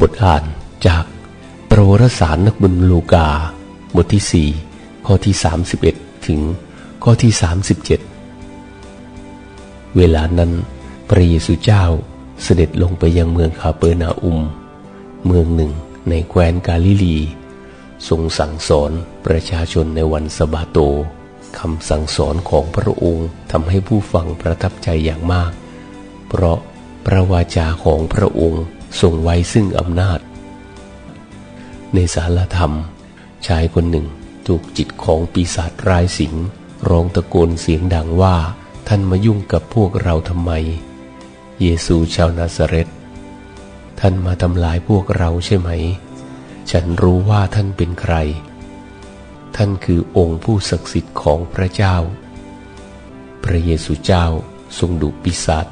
บทอ่านจากประวรสารนักบุญลูกา บทที่ 4 ข้อที่ 31 ถึงข้อที่ 37 เวลานั้น พระเยซูเจ้าเสด็จลงไปยังเมืองคาเปอร์นาอุม เมืองหนึ่งในแคว้นกาลิลี ทรงสั่งสอนประชาชนในวันสะบาโตคำสั่งสอนของพระองค์ทำให้ผู้ฟังประทับใจอย่างมาก เพราะพระวาจาของพระองค์ ทรงไว้ซึ่งอำนาจ ในสารธรรม ชายคนหนึ่งถูกจิตของปีศาจร้ายสิงร้องตะโกนเสียงดังว่าท่านมายุ่งกับพวกเราทำไม เยซูชาวนาซาเรตท่านมาทำลายพวกเราใช่ไหม ฉันรู้ว่าท่านเป็นใคร ท่านคือองค์ผู้ศักดิ์สิทธิ์ของพระเจ้า พระเยซูเจ้าทรงดุปีศาจ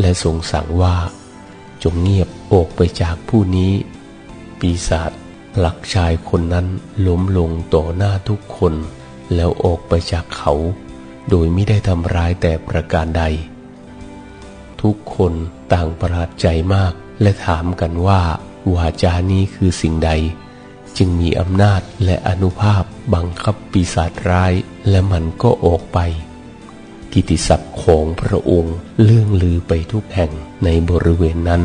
และทรงสั่งว่า จงเงียบ ออกไปจากผู้นี้ ปีศาจผลักชายคนนั้นล้มลงต่อหน้าทุกคน แล้วออกไปจากเขา โดยไม่ได้ทำร้ายแต่ประการใด ทุกคนต่างประหลาดใจมากและถามกันว่าวาจานี้คือสิ่งใด จึงมีอำนาจและอนุภาพบังคับปีศาจร้าย และมันก็ออกไป กิติศัพท์ของพระองค์เลื่องลือไปทุกแห่งในบริเวณนั้น